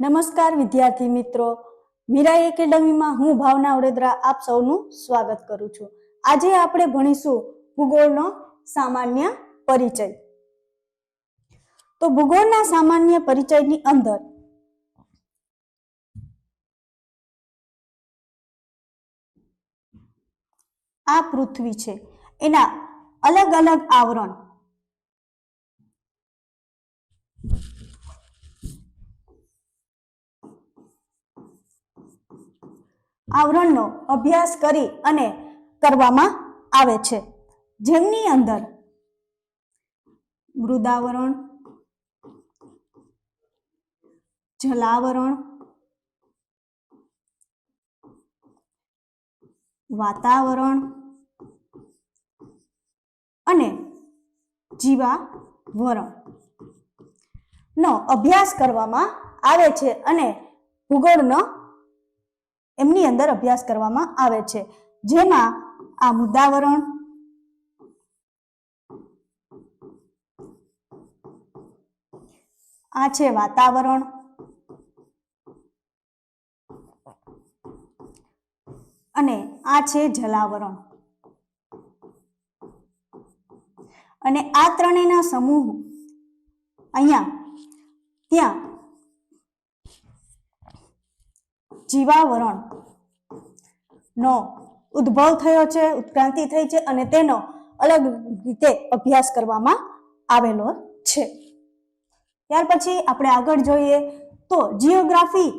નમસ્કાર વિદ્યાર્થી મિત્રો. મીરા એકેડમીમાં હું ભાવના વડોદરા આપ સૌનું સ્વાગત કરું છું. આજે આપણે ભણીશું ભૂગોળનો સામાન્ય પરિચય. તો ભૂગોળના સામાન્ય પરિચયની અંદર આ પૃથ્વી છે. એના અલગ અલગ આવરણ આવરણનો અભ્યાસ કરી અને કરવામાં આવે છે. જેમની અંદર મૃદાવરણ, જલાવરણ, વાતાવરણ અને જીવાવરણ નો અભ્યાસ કરવામાં આવે છે અને ભૂગોળનો એમની અંદર અભ્યાસ કરવામાં આવે છે. જેમાં આ મુદ્દાવરણ, આ છે વાતાવરણ, અને આ છે જલાવરણ. અને આ ત્રણેયના સમૂહ અહીંયા, ત્યાં જીવાવરણ નો ઉદ્ભવ થયો છે, ઉત્ક્રાંતિ થઈ છે અને તેનો અલગ રીતે અભ્યાસ કરવામાં આવેલો છે. ત્યાર પછી આપણે આગળ જોઈએ તો જીઓગ્રાફી,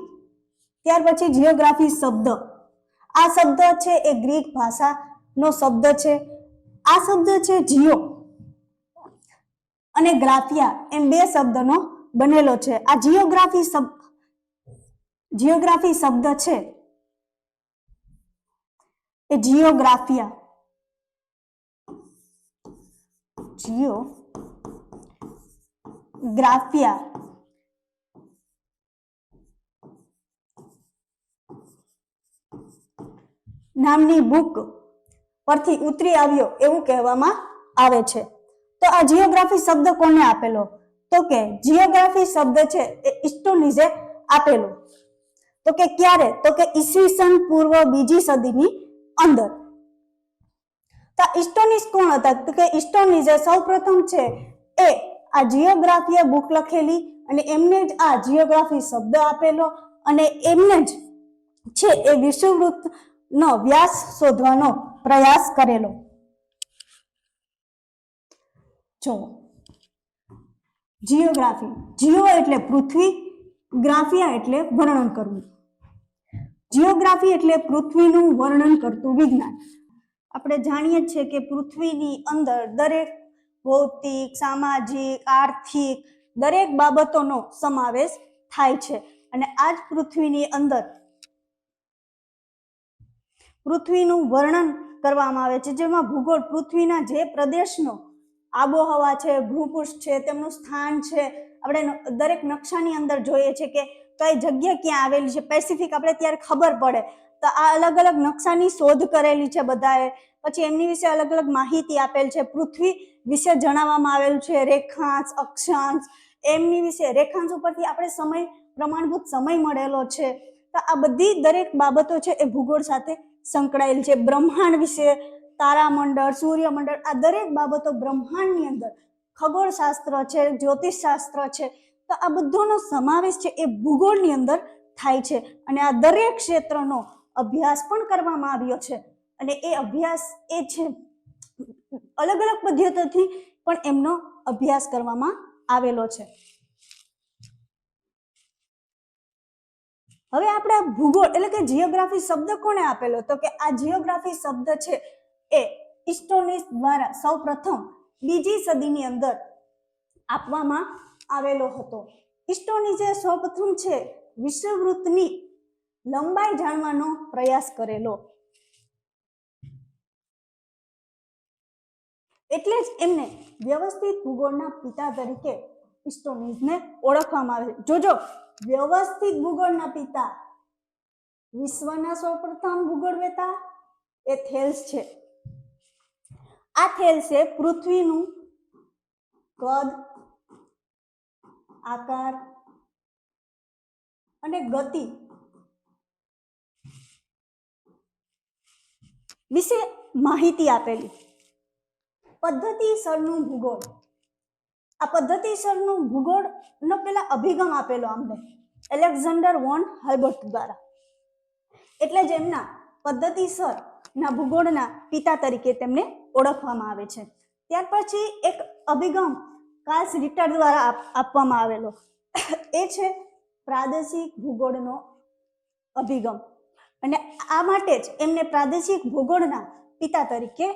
ત્યાર પછી જીઓગ્રાફી શબ્દ. આ શબ્દ છે એ ગ્રીક ભાષાનો શબ્દ છે. આ શબ્દ છે જીઓ અને ગ્રાફિયા એમ બે શબ્દનો બનેલો છે. આ જીઓગ્રાફી જીઓગ્રાફી શબ્દ છે. એ જીઓગ્રાફિયા જીઓ ગ્રાફિયા નામની બુક પરથી ઉતરી આવ્યો એવું કહેવામાં આવે છે. તો આ જીઓગ્રાફી શબ્દ કોને આપેલો? તો કે જીઓગ્રાફી શબ્દ છે એ ઇસ્ટોલીઝે આપેલો. તો કે ક્યારે? તો કે ઈસવીસન પૂર્વ બીજી સદીની અંદર. તો ઇસ્ટોનિસ કોણ હતા? તો કે ઇસ્ટોનિઝે સૌપ્રથમ છે એ આ જીઓગ્રાફીએ બુક લખેલી અને એમને જ આ જીઓગ્રાફી શબ્દ આપેલો અને એમને જ છે એ વિષુવવૃત્ત નો વ્યાસ શોધવાનો પ્રયાસ કરેલો. જો, જીઓગ્રાફી, જીઓ એટલે પૃથ્વી, ગ્રાફિયા એટલે વર્ણન કરવું. જીઓગ્રાફી એટલે પૃથ્વીનું વર્ણન કરતું વિજ્ઞાન. આપણે જાણીએ છીએ કે પૃથ્વીની અંદર દરેક ભૌતિક, સામાજિક, આર્થિક દરેક બાબતોનો સમાવેશ થાય છે અને આ જ પૃથ્વીની અંદર પૃથ્વીનું વર્ણન કરવામાં આવે છે. જેમાં ભૂગોળ પૃથ્વીના જે પ્રદેશનો આબોહવા છે, ભૂપૃષ્ઠ છે, તેમનું સ્થાન છે. આપણે દરેક નકશાની અંદર જોઈએ છે કે કઈ જગ્યા ક્યાં આવેલી છે? પેસિફિક આપણે ત્યારે ખબર પડે. તો આ અલગ અલગ નકશાની શોધ કરેલી છે બધાએ. પછી એમની વિશે અલગ અલગ માહિતી આપેલ છે. પૃથ્વી વિશે જણાવવામાં આવેલું છે. રેખાંશ, અક્ષાંશ. એમની વિશે રેખાંશ ઉપરથી આપણે સમય, પ્રમાણભૂત સમય મળેલો છે. તો આ બધી દરેક બાબતો છે એ ભૂગોળ સાથે સંકળાયેલ છે. બ્રહ્માંડ વિશે તારામંડળ, સૂર્યમંડળ આ દરેક બાબતો બ્રહ્માંડની અંદર ખગોળશાસ્ત્ર છે, જ્યોતિષશાસ્ત્ર છે. તો આ બધોનો સમાવેશ છે એ ભૂગોળની અંદર થાય છે અને આ દરેક ક્ષેત્રનો અભ્યાસ પણ કરવામાં આવ્યો છે. અને એ અભ્યાસ એ છે અલગ અલગ પદ્ધતિથી પણ એમનો અભ્યાસ કરવામાં આવેલો છે. હવે આપણે આ ભૂગોળ એટલે કે જીઓગ્રાફી શબ્દ કોણે આપેલો? તો કે આ જીઓગ્રાફી શબ્દ છે એ ઇસ્ટોનિસ દ્વારા સૌપ્રથમ બીજી સદીની અંદર આપવામાં આવેલો હતો. ઇસ્ટોનિસે સૌપ્રથમ છે વિશ્વવૃત્તની લંબાઈ જાણવાનો પ્રયાસ કરેલો. એટલે જ એમને વ્યવસ્થિત ભૂગોળના પિતા તરીકે ઇસ્ટોનીઝને ઓળખવામાં આવે. છે જોજો, વ્યવસ્થિત ભૂગોળના પિતા વિશ્વના સૌપ્રથમ ભૂગોળવેતા એ થેલ્સ છે. આ થેલ્સે પૃથ્વીનું કદ આકાર અને ગતિ. વિશે માહિતી આપેલી. પદ્ધતિસરનું ભૂગોળ. આ પદ્ધતિસરનું ભૂગોળનો પેલા અભિગમ આપેલો અમને એલેક્ઝાન્ડર વોન હર્બર્ટ દ્વારા. એટલે જ એમના પદ્ધતિસરના ભૂગોળના પિતા તરીકે તેમને ઓળખવામાં આવે છે. ત્યાર પછી એક અભિગમ કાર્લ્સ રિટર દ્વારા આપવામાં આવેલો એ છે પ્રાદેશિક ભૂગોળનો અભિગમ અને આ માટે જ એમને પ્રાદેશિક ભૂગોળના પિતા તરીકે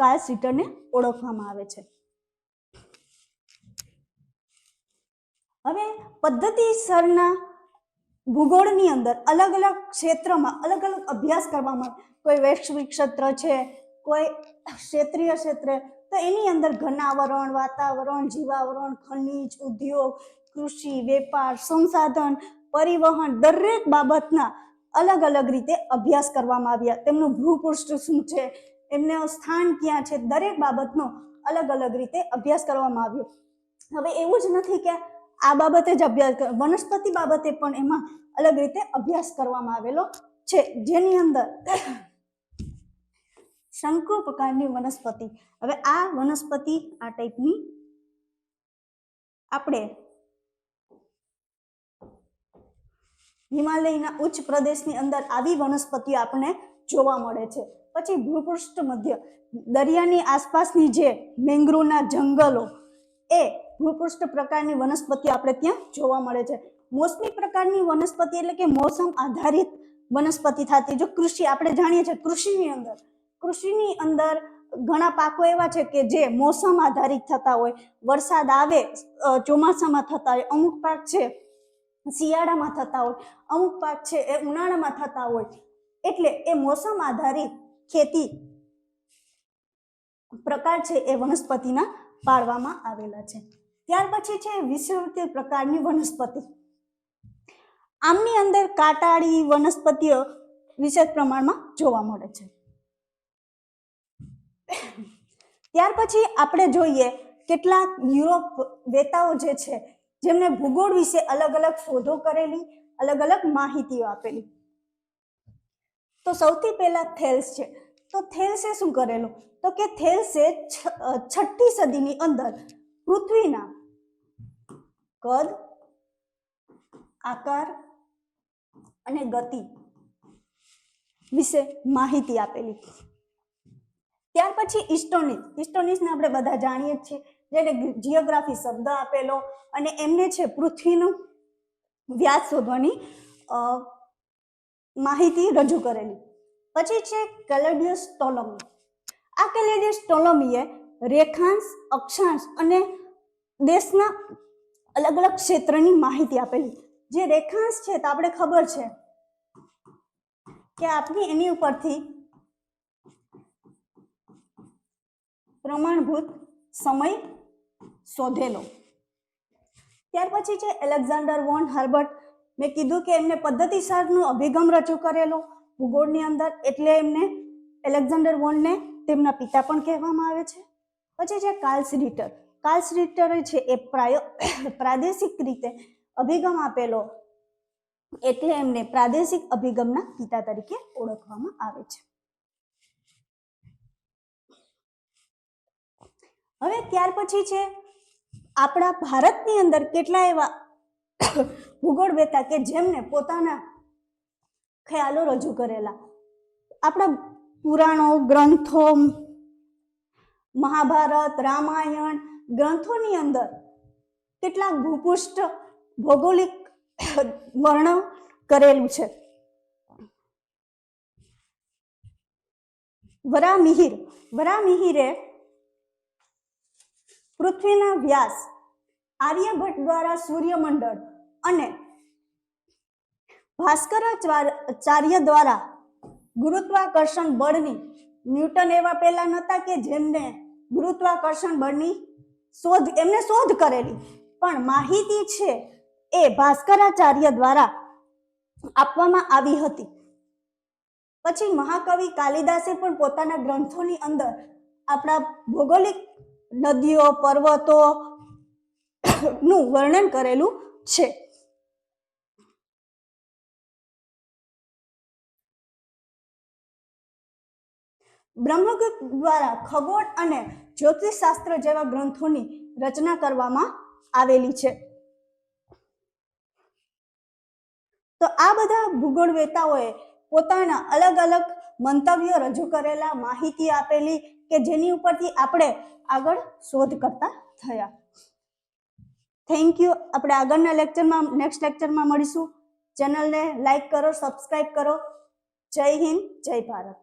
કાર્લ્સ રિટરને ઓળખવામાં આવે છે હવે પદ્ધતિસરના ભૂગોળની અંદર અલગ અલગ ક્ષેત્રમાં અલગ અલગ અભ્યાસ કરવામાં. કોઈ વૈશ્વિક ક્ષેત્ર છે, કોઈ ક્ષેત્રીય ક્ષેત્ર તો એની અંદર ઘનાવરણ વાતાવરણ, જીવાવરણ, ખનિજ, ઉદ્યોગ, કૃષિ, વેપાર, સંસાધન, પરિવહન દરેક બાબતના અલગ અલગ રીતે અભ્યાસ કરવામાં આવ્યા. તેમનું ભૂપૃષ્ઠ શું છે? એમનું સ્થાન ક્યાં છે? દરેક બાબતનો અલગ અલગ રીતે અભ્યાસ કરવામાં આવ્યો. હવે એવું જ નથી કે આ બાબતે જ અભ્યાસ વનસ્પતિ બાબતે પણ એમાં અલગ રીતે અભ્યાસ કરવામાં આવેલો છે. જેની અંદર શંકુ પ્રકારની વનસ્પતિ. હવે આ વનસ્પતિ આ ટાઈપની આપણે હિમાલયના ઉચ્ચ પ્રદેશની અંદર આવી વનસ્પતિઓ આપણને જોવા મળે છે. પછી ભૂપૃષ્ઠ મધ્ય. દરિયાની આસપાસની જે મેંગ્રુવના જંગલો, એ ભૂપૃષ્ઠ પ્રકારની વનસ્પતિઓ આપણે ત્યાં જોવા મળે છે. મોસમી પ્રકારની વનસ્પતિ એટલે કે મોસમ આધારિત વનસ્પતિ થતી. જો કૃષિ આપણે જાણીએ છીએ કૃષિની અંદર કૃષિની અંદર ઘણા પાકો એવા છે કે જે મોસમ આધારિત થતા હોય. વરસાદ આવે ચોમાસામાં થતા હોય, અમુક પાક છે શિયાળામાં થતા હોય, અમુક પાક છે એ ઉનાળામાં થતા હોય. એટલે એ મોસમ આધારિત ખેતી પ્રકાર છે એ વનસ્પતિના પાડવામાં આવેલા છે. ત્યાર પછી છે વિષુવવૃત્તીય પ્રકારની વનસ્પતિ. આમની અંદર કાટાળી વનસ્પતિઓ વિશેષ પ્રમાણમાં જોવા મળે છે. ત્યાર પછી આપણે જોઈએ કેટલાક યુરોપ વેતાઓ જે છે, જેમને ભૂગોળ વિશે અલગ અલગ શોધો કરેલી અલગ અલગ માહિતીઓ આપેલી. તો સૌથી પહેલા થેલ્સ છે. તો થેલ્સે શું કરેલું? તો કે થેલ્સે છઠ્ઠી સદીની અંદર પૃથ્વીના કદ, આકાર અને ગતિ વિશે માહિતી આપેલી. ત્યાર પછી ઇસ્ટોનિસ ઇસ્ટોનિસને આપણે બધા જાણીએ જ છીએ. જેને જિયોગ્રાફી શબ્દ આપેલો અને એમને છે પૃથ્વીનું વ્યાસ શોધવાની માહિતી રજૂ કરેલી. પછી છે કેલેડિયસ ટોલોમી આ કેલેડિયસ ટોલોમીએ રેખાંશ, અક્ષાંશ અને દેશના અલગ અલગ ક્ષેત્રની માહિતી આપેલી. જે રેખાંશ છે તો આપણે ખબર છે કે આપણે એની ઉપરથી પ્રમાણભૂત સમય શોધેલો. ત્યાર પછી છે એલેક્ઝાન્ડર વોન હર્બર્ટ. મેં કીધું કે એમને પદ્ધતિસારનો અભિગમ રજૂ કરેલો. ભૂગોળની અંદર એટલે એમને એલેક્ઝાન્ડર વોનને તેમના પિતા પણ કહેવામાં આવે છે. પછી છે કાર્લ્સ રીટર. કાર્લ્સ રીટર છે એ પ્રાયો પ્રાદેશિક રીતે અભિગમ આપેલો. એટલે એમને પ્રાદેશિક અભિગમના પિતા તરીકે ઓળખવામાં આવે છે. હવે ત્યાર પછી છે, આપણા ભારતની અંદર કેટલા એવા ભૂગોળ વેતા કે જેમને પોતાના ખ્યાલો રજૂ કરેલા. આપણા પુરાણો, ગ્રંથો, મહાભારત, રામાયણ ગ્રંથોની અંદર કેટલાક ભૂપૃષ્ઠ ભૌગોલિક વર્ણન કરેલું છે. વરામિહિર, વરામિહિરે પૃથ્વીના વ્યાસ આર્યભટ્ટ દ્વારા સૂર્યમંડળ અને ભાસ્કરાચાર્ય દ્વારા ગુરુત્વાકર્ષણ બળની ન્યૂટન એવા પહેલા નહોતા કે જેમને ગુરુત્વાકર્ષણ બળની શોધ, એમને શોધ કરેલી. પણ માહિતી છે એ ભાસ્કરાચાર્ય દ્વારા આપવામાં આવી હતી. પછી મહાકવિ કાલિદાસે પણ પોતાના ગ્રંથોની અંદર આપણા ભૌગોલિક નદીઓ, પર્વતો નું વર્ણન કરેલું છે. બ્રહ્મગુપ્ત દ્વારા ખગોળ અને જ્યોતિષશાસ્ત્ર જેવા ગ્રંથોની રચના કરવામાં આવેલી છે. તો આ બધા ભૂગોળ વેતાઓએ પોતાના અલગ અલગ મંતવ્યો રજૂ કરેલા, માહિતી આપેલી કે જેની ઉપરથી આપણે આગળ શોધ કરતા થયા. થેન્ક યુ આપણે આગળના લેક્ચરમાં નેક્સ્ટ લેક્ચરમાં મળીશું. ચેનલને લાઈક કરો સબસ્ક્રાઈબ કરો. જય હિન્દ, જય ભારત.